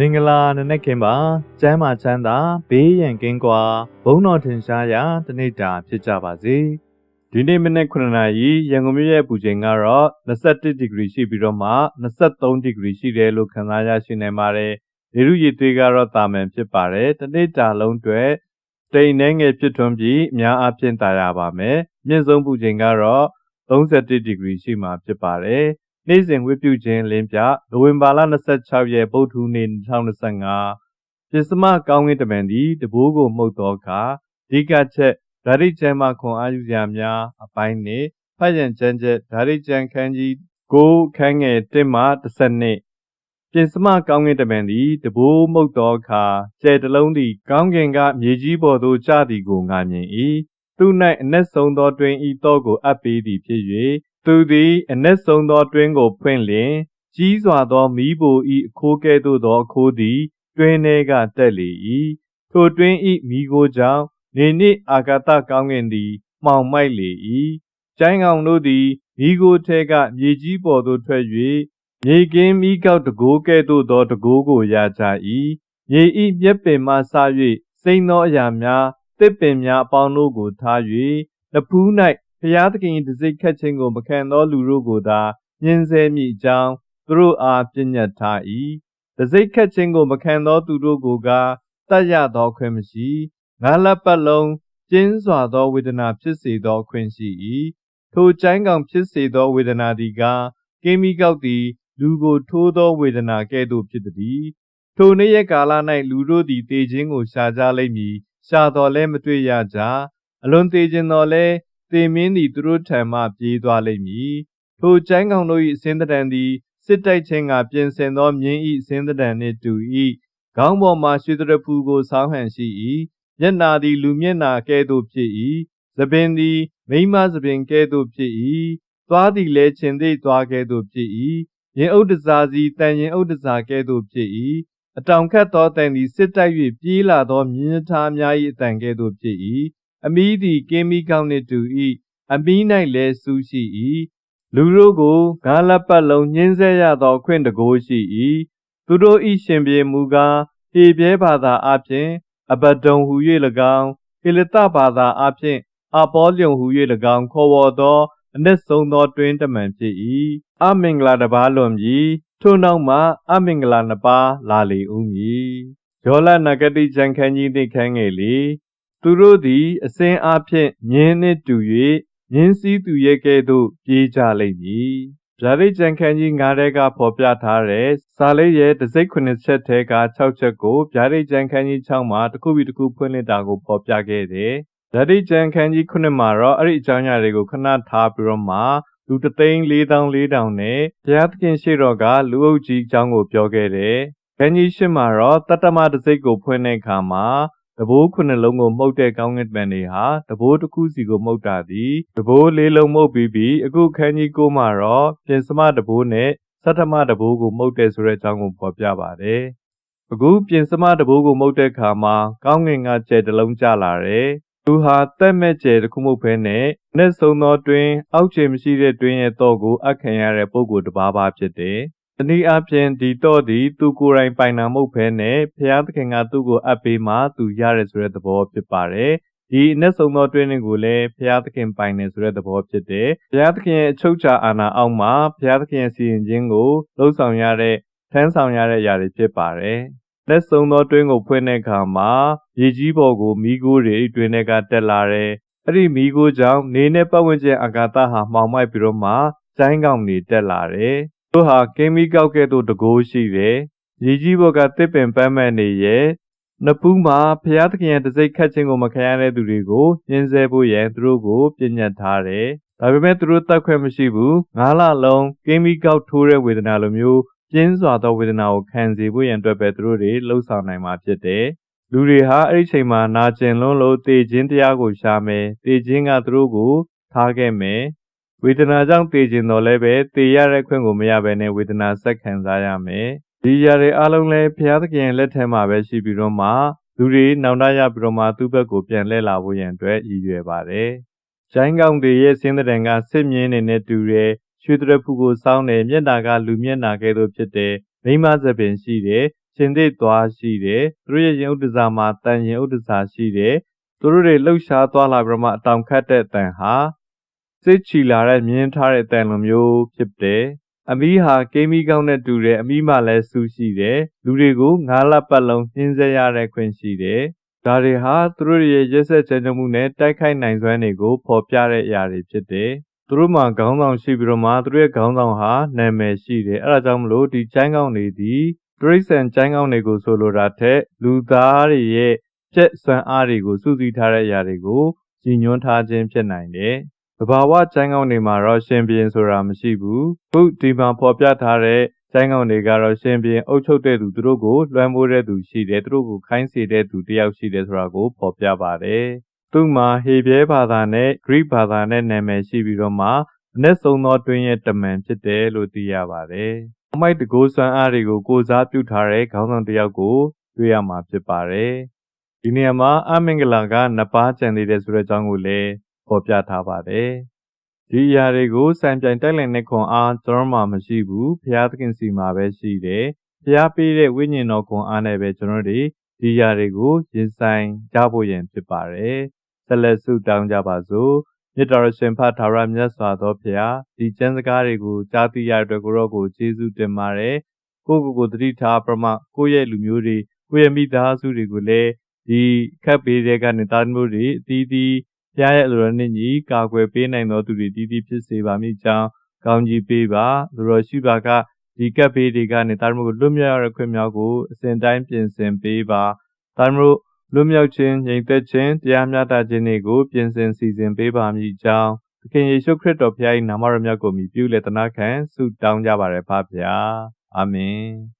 မင်္ဂလာနနက်ခင်းပါကျမ်းမာချမ်းသာဘေးရန်ကင်းကွာဘုံတော်ထင်ရှားရာတနေ့တာဖြစ်ကြပါစေဒီနေ့မနေ့9နာရီရန်ကုန်မြို့ရဲ့ပူချိန်ကတော့21ဒီဂရီရှိပြီးတော့မှ23ဒီဂရီရှိတယ်လို့ခန့်မှန်းရရှိနိုင်ပါတယ်နေရုရည်သွေးကတော့တာမန်ဖြစ်ပါတယ်တနေ့တာလုံးအတွက်တိမ်နှဲငယ်ဖြစ်ထွန်းပြီးအများအားဖြင့်တာရပါမယ်မြင့်ဆုံးပူချိန်ကတော့31ဒီဂရီရှိမှာဖြစ်ပါတယ် နေ့စဉ်ဝတ်ပြုခြင်းလင်းပြနိုဝင်ဘာလ26ရက်ပုထူးနေ့2025ပစ္စမကောင်းကင်တမန်သည်တဘိုးကိုမှုတ်သောအခါဒီကချက်ဓာရိကျမ်းမှခွန်အားယူစရာများအပိုင်းနှင့်ဖတ်ရန်ကျမ်းချက်ဓာရိကျမ်းခန်းကြီး9ခန်းငယ်1မှ12ပြင်စမကောင်းကင်တမန်သည်တဘိုးမှုတ်သောအခါကျဲတလုံးသည်ကောင်းကင်ကမြေကြီးပေါ်သို့ကျသည်ကိုငါမြင်၏သူ၌အနက်ဆုံးသောတွင်ဤတော့ကိုအပ်ပေးသည်ဖြစ်၍ သူသည်အနက်ဆုံးသောတွင်ကိုဖွင့်လျင် ကြီးစွာသောမီးဖို၏အခိုးကဲ့သို့သောအခိုးသည် တွင်ထဲကတက်လေ၏ထိုတွင်၏မီးခိုးကြောင့်နေနှင့်အာကာသကောင်းကင်သည် မှောင်မိုက်လေ၏ကျိုင်းကောင်တို့သည်မိโกထဲကမြေကြီးပေါ်သို့ထွက်၍မြေကင်းမိကောက်တကိုးကဲ့သို့သောတကိုးကိုရကြ၏မြေဤမျက်ပင်မှဆ၍စိမ့်သောအရာများတစ်ပင်များအပေါင်းတို့ကိုထား၍နဖူး၌ ဖျားသခင်၏တစိ့ခတ်ခြင်းကိုမခံသောလူတို့ကိုသာညှင်းဆဲမိအကြောင်းသူတို့အားပြညတ်ထား၏တစိ့ခတ်ခြင်းကိုမခံသောသူတို့ကိုကတတ်ရသောခွင့်မရှိငါလက်ပတ်လုံးကျင်းစွာသောဝေဒနာဖြစ်စေသောခွင့်ရှိ၏ထိုကျိုင်းကောင်ဖြစ်စေသောဝေဒနာသည်ကကိမိကောက်သည် လူကိုထိုးသောဝေဒနာကဲ့သို့ဖြစ်သည်ထိုနေ့ရက်ကာလ၌လူတို့သည်တေခြင်းကိုရှာကြလိမ့်မည်ရှာတော်လဲမတွေ့ရကြအလွန်သေးခြင်းတော်လဲ သေမင်းသည်သူတို့ထံမှပြေးသွားလိမ့်မည်ထိုကျမ်းကောင်တို့၏အစင်းတံသည်စစ်တိုက်ခြင်းကပြင်ဆင်သောမြင်း၏အစင်းတံနှင့်တူ၏ခေါင်းပေါ်မှရွှေတရဖူကိုဆောင်းဟန်ရှိ၏မျက်နာသည်လူမျက်နာကဲ့သို့ဖြစ်၏သပင်သည်မိမသပင်ကဲ့သို့ဖြစ်၏သွားသည်လည်းခြင်သိသွားကဲ့သို့ဖြစ်၏ရင်ဥဒ္ဒစာစီတန်ရင်ဥဒ္ဒစာကဲ့သို့ဖြစ်၏အတောင်ခတ်သောတန်သည်စစ်တိုက်၍ပြေးလာသောမြင်းသားများ၏အတန်ကဲ့သို့ဖြစ်၏ အမီးသည်ကင်းမီကောင်းနှင့်တူ၏အမီး၌လည်းစူးရှိ၏လူတို့ကိုငါးလက်ပတ်လုံးညှင်းဆဲရသောခွင့်တကိုးရှိ၏သူတို့၏ရှင်ပြေမူကားဟေပြဲဘာသာအပြင်အဘဒုံဟူ၍၎င်းဟေလတဘာသာအပြင်အပေါလျုံဟူ၍၎င်းခေါ်ဝေါ်သောအနက်ဆုံးသောတွင်တမန်ဖြစ်၏အမင်္ဂလာတပါးလွန်ပြီးထို့နောက်မှအမင်္ဂလာနှစ်ပါးလာလေဦးမည်ယောလနဂတိကြံခန်းကြီးနှင့်ခန်းငယ်လေ သူတို့သည် အစင်းအားဖြင့်မြင်းနှင့်တူ၍မြင်းစည်းသူရဲ့ကဲ့သို့ပြေးကြလိမ့်မည်ဗျာဒိတ်ကြံခန်းကြီး9ထဲကဖော်ပြထားတဲ့စာလေးရဲ့တစိ့9ချက်ထဲက6ချက်ကိုဗျာဒိတ်ကြံခန်းကြီး6မှာတစ်ခုပြီးတစ်ခုဖွင့်လှစ်တာကိုဖော်ပြခဲ့တယ်။ဗျာဒိတ်ကြံခန်းကြီး9မှာတော့အဲ့ဒီအကြောင်းအရာတွေကိုခဏထားပြီးတော့မှလူတသိန်း4400နဲ့ဘုရားသခင်ရှိတော်ကလူအုပ်ကြီးအကြောင်းကိုပြောခဲ့တယ်။ခန်းကြီး8မှာတော့တတ္တမတစိ့ကိုဖွင့်တဲ့အခါမှာ တဘိုးခုနှစ်လုံးကိုမှုတ်တဲ့ကောင်းကင်တမန်တွေဟာတဘိုးတစ်ခုစီကိုမှုတ်တာသည်တဘိုးလေးလုံးမှုတ်ပြီးပြီးအခုခန်းကြီးကိုမှာတော့ပြင်စမတဘိုးနဲ့စတ္ထမတဘိုးကိုမှုတ်တဲ့ဆိုတဲ့အကြောင်းကိုဖော်ပြပါတယ်။အခုပြင်စမတဘိုးကိုမှုတ်တဲ့အခါမှာကောင်းကင်ကကျဲတလုံးကျလာတယ်။သူဟာတက်မဲ့ကျဲတစ်ခုမှုတ်ဖဲနဲ့နဲ့ဆုံးသောတွင် အောက်ခြေမရှိတဲ့တွင်ရဲ့တော့ကိုအခံရတဲ့ပုံကိုတပါးပါဖြစ်တယ်။ တနည်းအားဖြင့်ဒီတော့သည်သူကိုယ်တိုင်ပိုင်တာမဟုတ်ဘဲနဲ့ဖျားသခင်ကသူ့ကိုအပ်ပေးမှသူရရဲဆိုတဲ့သဘောဖြစ်ပါတယ်ဒီအနက်ဆုံးသောတွင်းတွေကိုလည်းဘုရားသခင်ပိုင်နေဆိုတဲ့သဘောဖြစ်တယ်။ဘုရားသခင်ရဲ့အချုပ်ချာအာဏာအောက်မှာဘုရားသခင်ရဲ့စီရင်ခြင်းကိုလှုပ်ဆောင်ရတဲ့ထမ်းဆောင်ရတဲ့အရာတွေဖြစ်ပါတယ်။လက်ဆုံးသောတွင်းကိုဖွင့်တဲ့အခါမှာရေကြီးပေါ်ကိုမိโกတွေတွင်းတွေကတက်လာတယ်။အဲ့ဒီမိโกကြောင့်နေနဲ့ပတ်ဝန်းကျင်အာကာသဟာမှောင်မိုက်ပြီးတော့မှကျိုင်းကောင်တွေတက်လာတယ်။ သူဟာကင်းမီကောက်ကဲ့သို့တကိုးရှိတယ်။ရေကြီးဘော်ကတစ်ပင်ပန်းမဲ့နေရဲ့နဖူးမှာဖျားသခင်ရဲ့တစိ့ခတ်ခြင်းကိုမခံရတဲ့သူတွေကိုညှင်းဆဲဖို့ရန်သူတို့ကိုပြညတ်ထားတယ်။ဒါပေမဲ့သူတို့တတ်ခွင့်မရှိဘူး။ငါးလလုံးကင်းမီကောက်ထိုးတဲ့ဝေဒနာလိုမျိုးပြင်းစွာသောဝေဒနာကိုခံစေဖို့ရန်အတွက်ပဲသူတို့တွေလှုပ်ဆောင်နိုင်မှာဖြစ်တယ်။လူတွေဟာအဲ့ဒီချိန်မှာနာကျင်လွန်းလို့တေခြင်းတရားကိုရှာမယ်။တေခြင်းကသူတို့ကိုထားခဲ့မယ် ဝေဒနာကြောင့်သေခြင်းတော်လည်းပဲသေရတဲ့ခွင့်ကိုမရဘဲနဲ့ဝေဒနာဆက်ခံစားရမယ်။ဒီຢာတွေအလုံးလည်းဘုရားသခင်လက်ထဲမှာပဲရှိပြီးတော့မှလူတွေနောင်တရပြီးတော့မှသူ့ဘက်ကိုပြန်လှည့်လာဖို့ရန်အတွက်ရည်ရွယ်ပါတယ်။ကျိုင်းကောင်တွေရဲ့စင်းတဲ့ကစစ်မြင်းနေနဲ့တူတဲ့ရွှေတရဖူကိုစောင်းတဲ့မျက်နာကလူမျက်နာကဲ့သို့ဖြစ်တဲ့မိမစပင်ရှိတဲ့ရရှင်သေသွားရှိတယ်သူတို့ရဲ့ရင်ဥဒ္ဒစာမှာတန်ရင်ဥဒ္ဒစာရှိတယ်သူတို့တွေလှုပ်ရှားသွားလာပြီးတော့မှအတောင်ခတ်တဲ့အတန်ဟာ စစ်ချီလာတဲ့မြင်းထားတဲ့အတန်လိုမျိုးဖြစ်တယ်အမီးဟာကိမီကောင်းနဲ့တူတယ်အမီးမှလည်းစူးရှိတယ်လူတွေကိုငါးလက်ပတ်လုံးနှင်းဆက်ရတဲ့ခွင့်ရှိတယ်ဒါတွေဟာသူတို့ရဲ့ရက်ဆက်ချမ်းမှုနဲ့တိုက်ခိုက်နိုင်စွမ်းတွေကိုဖော်ပြတဲ့အရာတွေဖြစ်တယ်သူတို့မှာခေါင်းဆောင်ရှိပြီးတော့မှသူတို့ရဲ့ခေါင်းဆောင်ဟာနာမည်ရှိတယ်အဲဒါကြောင့်မလို့ဒီကျိုင်းကောင်းတွေဒီတရိษံကျိုင်းကောင်းတွေကိုဆိုလိုတာထက်လူသားတွေရဲ့ကျက်စွမ်းအားတွေကိုစုစည်းထားတဲ့အရာတွေကိုကြီးညွှန်းထားခြင်းဖြစ်နိုင်တယ်။ တဘာဝကျိုင်းကောင်းတွေမှာတော့ရှင်ဘရင်ဆိုတာမရှိဘူး။ခုဒီမှာဖော်ပြထားတဲ့ကျိုင်းကောင်းတွေကတော့ရှင်ဘရင်အုပ်ချုပ်တဲ့သူသူတို့ကိုလွှမ်းမိုးတဲ့သူရှိတယ်သူတို့ကိုခိုင်းစေတဲ့သူတယောက်ရှိတယ်ဆိုတာကိုဖော်ပြပါတယ်။သူ့မှာဟေဘဲဘာသာနဲ့ဂရိဘာသာနဲ့နာမည်ရှိပြီးတော့မှအနက်ဆုံးသောတွင်းရဲ့တမန်ဖြစ်တယ်လို့သိရပါတယ်။အမိုက်တကိုးစွမ်းအားတွေကိုကိုစားပြုထားတဲ့ခေါင်းဆောင်တစ်ယောက်ကိုတွေ့ရမှာဖြစ်ပါတယ်။ဒီနေရာမှာအမင်္ဂလာကနှစ်ပါးကျန်သေးတယ်ဆိုတဲ့အကြောင်းကိုလည်း ဖော်ပြထားပါတယ်။ဒီအရာတွေကိုစံပြိုင်တိုက်လည်တဲ့ခွန်အားကျွန်တော်မှမရှိဘူး။ဘုရားသခင်စီမှာပဲရှိတယ်။ဘုရားပေးတဲ့ဝိညာဉ်တော်ခွန်အားနဲ့ပဲကျွန်တော်တို့ဒီအရာတွေကိုရင်ဆိုင်ကြဖို့ရန်ဖြစ်ပါတယ်။ဆက်လက်ဆုတောင်းကြပါစို့။မြတ်တော်ရှင်ဖတ်ထာဝရမြတ်စွာသောဘုရားဒီကျမ်းစကားတွေကိုကြားသိရတဲ့အတွက်ကိုရောကိုကျေးဇူးတင်ပါတယ်။ကိုကိုကိုတတိထားပြမကိုယ့်ရဲ့လူမျိုးတွေကိုယ့်ရဲ့မိသားစုတွေကိုလည်းဒီခက်ပေးတဲ့ကနေသားမျိုးတွေအသီးသီး ဖျားရဲ့အလိုတော်နဲ့ညီကာကွယ်ပေးနိုင်သောသူတွေတည်တည်ဖြစ်စေပါမိကြောင်းကောင်းကြီးပေးပါလူတော်ရှိပါကဒီကပ်ပေးတွေကနေသားမျိုးကိုလွတ်မြောက်ရတဲ့ခွင့်များကိုအစဉ်တိုင်းပြင်ဆင်ပေးပါသားမျိုးလွတ်မြောက်ခြင်းငြိမ်သက်ခြင်းတရားမျှတခြင်းတွေကိုပြင်ဆင်စီစဉ်ပေးပါမည်ကြောင်းသခင်ယေရှုခရစ်တော်ဖျား၏နာမတော်မြတ်ကိုမြည်ပြုလက်တနာခံဆုတောင်းကြပါရဖပါဗျာအာမင်